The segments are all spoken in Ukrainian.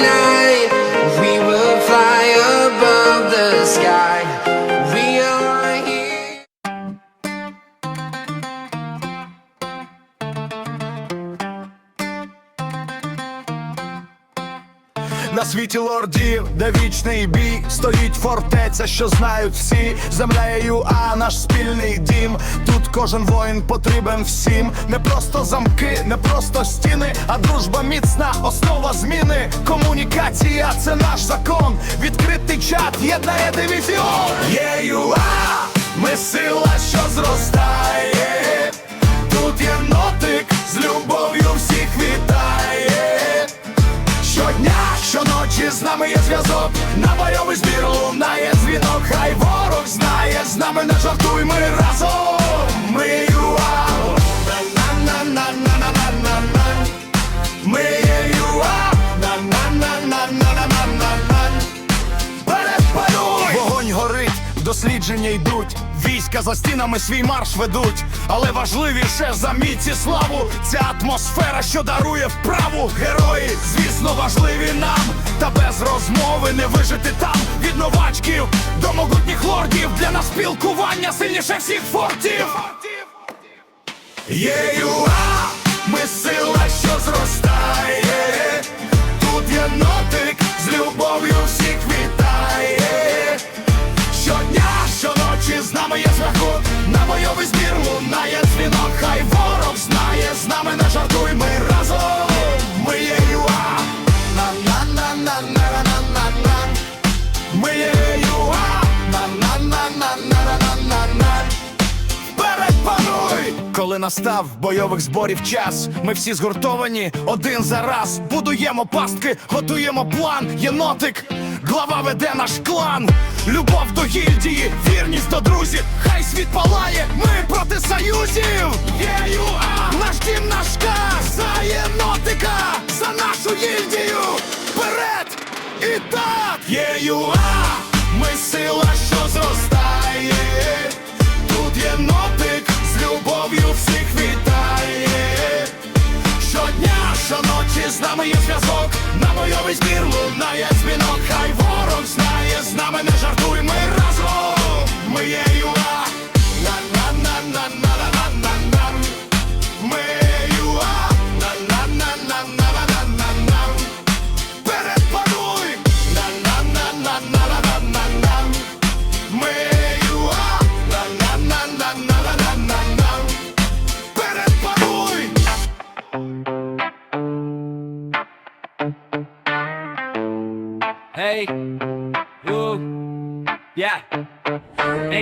tonight На світі лордів, де вічний бій, стоїть фортеця, що знають всі. Земля є ЮА, наш спільний дім. Тут кожен воїн потрібен всім. Не просто замки, не просто стіни, а дружба міцна, основа зміни. Комунікація це наш закон. Відкритий чат, єднає дивізіон. Є ЮА, ми сила, що зростає. Тут є з нами є зв'язок, на бойовий збір лунає дзвінок, хай ворог знає, з нами не жартуй, ми разом, ми ЮА. Ми є ЮА. Перепалюй! Вогонь горить, дослідження йдуть. Війська за стінами свій марш ведуть, але важливіше за міць і славу ця атмосфера, що дарує вправу. Герої, звісно, важливі нам, та без розмови не вижити там від новачків до могутніх лордів. Для нас спілкування сильніше всіх фортів. Є настав бойових зборів час, ми всі згуртовані один за раз. Будуємо пастки, готуємо план, єнотик, глава веде наш клан. Любов до гільдії, вірність до друзів. Хай світ палає, ми проти союзів. Є ЮА, наш дім, наш каз, за єнотика, за нашу гільдію. Вперед! І так! Є ЮА, ми сила, Ей, ю, я.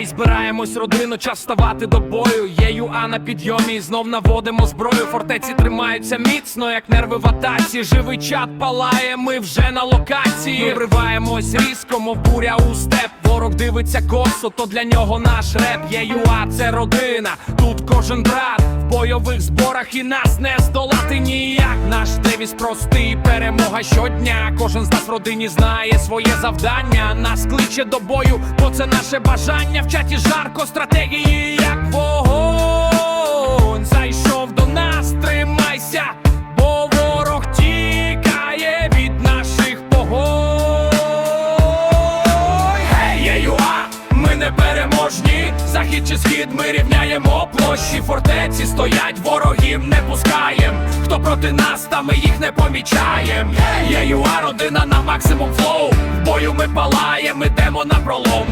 Збираємось родину, час ставати до бою. Є ЮА на підйомі і знов наводимо зброю. Фортеці тримаються міцно, як нерви в атаці. Живий чат палає, ми вже на локації. Ми вриваємось різко, мов буря у степ. Ворог дивиться косо, то для нього наш реп. Є ЮА, це родина. Тут кожен брат в бойових зборах і нас не здолати ніяк. Наш девіз простий, перемога щодня. Кожен з нас в родині знає своє завдання. Нас кличе до бою, бо це наше бажання. В чаті жарко стратегії, як вогонь. Зайшов до нас, тримайся, бо ворог тікає від наших погонь. Гей, є ЮА, ми не переможні. Захід чи схід, ми рівняємо площі. Фортеці стоять, ворогів не пускаєм. Хто проти нас, та ми їх не помічаєм. Є ЮА, родина на максимум флоу. Бою ми палаєм, ідемо на пролом.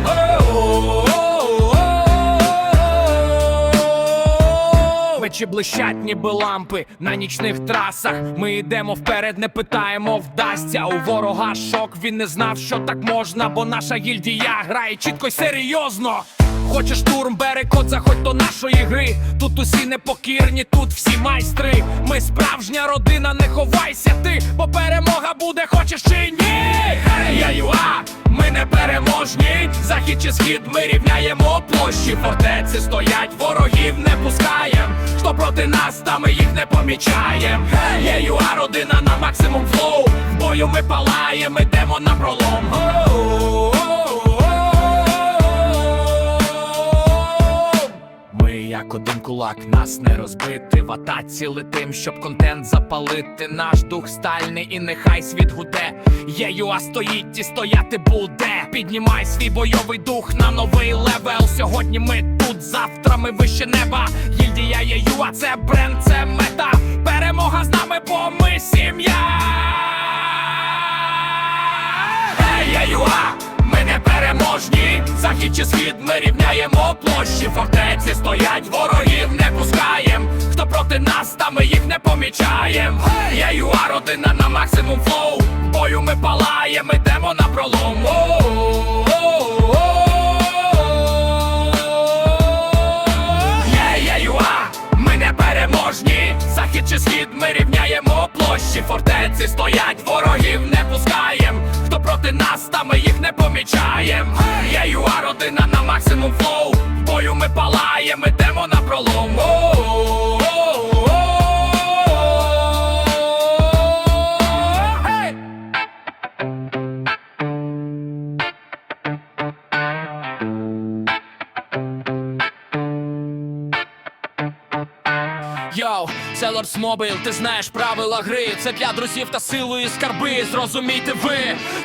Мечі блищать, ніби лампи на нічних трасах. Ми йдемо вперед, не питаємо, вдасться. У ворога шок, він не знав, що так можна, бо наша гільдія грає чітко й серйозно. Хочеш штурм, бери код, заходь до нашої гри. Тут усі непокірні, тут всі майстри. Ми справжня родина, не ховайся ти, бо перемога буде, хочеш чи ні. Я ЮА, ми не переможні. Захід чи схід, ми рівняємо площі. Фортеці стоять, ворогів не пускаєм. Хто проти нас, та ми їх не помічаєм. Є ЮА, родина на максимум флоу. В бою ми палаєм, ідемо на пролом. Ми як один кулак, нас не розбити. В атаці летим, щоб контент запалити. Наш дух стальний, і нехай світ гуде. Є ЮА стоїть і стояти буде. Піднімай свій бойовий дух на новий левел. Сьогодні ми тут, завтра ми вище неба. Гільдія є ЮА, це бренд, це мета. Перемога з нами, бо ми сім'я. Ей, ЮА, ми не переможні. Захід чи схід ми рівняємо площі. Фортеці стоять, ворогів не пускаєм. Хто проти нас, та ми їх не помічаєм. Є ЮА, родина на максимум флоу. Ми палаєм, ідемо на пролом. Є, є ЮА, ми не переможні. Захід чи схід ми рівняємо площі. Фортеці стоять, ворогів не пускаєм. Хто проти нас, та ми їх не помічаєм. Є ЮА, родина на максимум флоу. Бою ми палаєм, ідемо на пролом. Лордс Мобіл, ти знаєш правила гри. Це для друзів та силою скарби. Зрозумійте ви.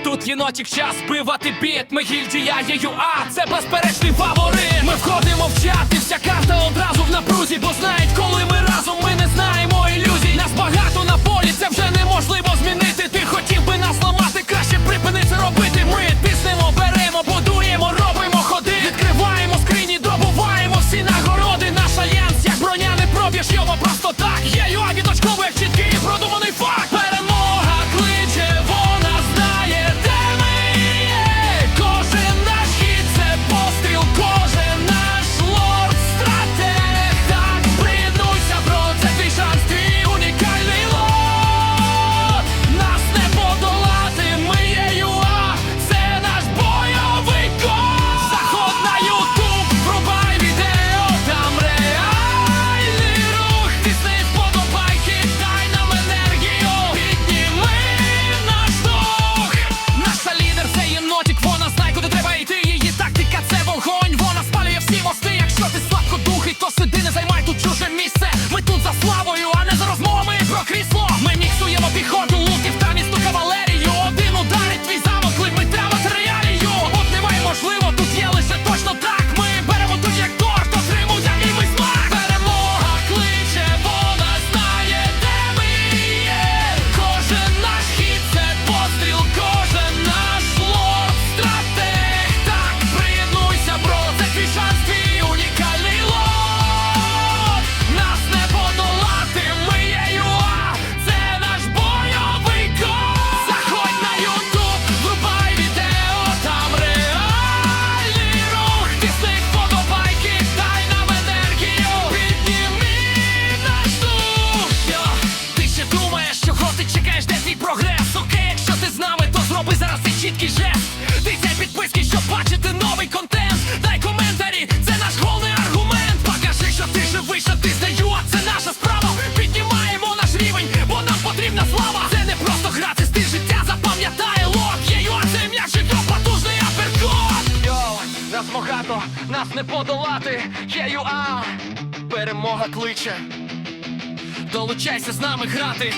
Тут єнотік час бивати біт. Ми гільдія є ЮА, це безперечний фаворит. Ми входимо в чат, і вся карта одразу в напрузі. Бо знають, коли ми разом, ми не знаємо багато, нас не подолати. Є ЮА, перемога кличе. Долучайся з нами грати.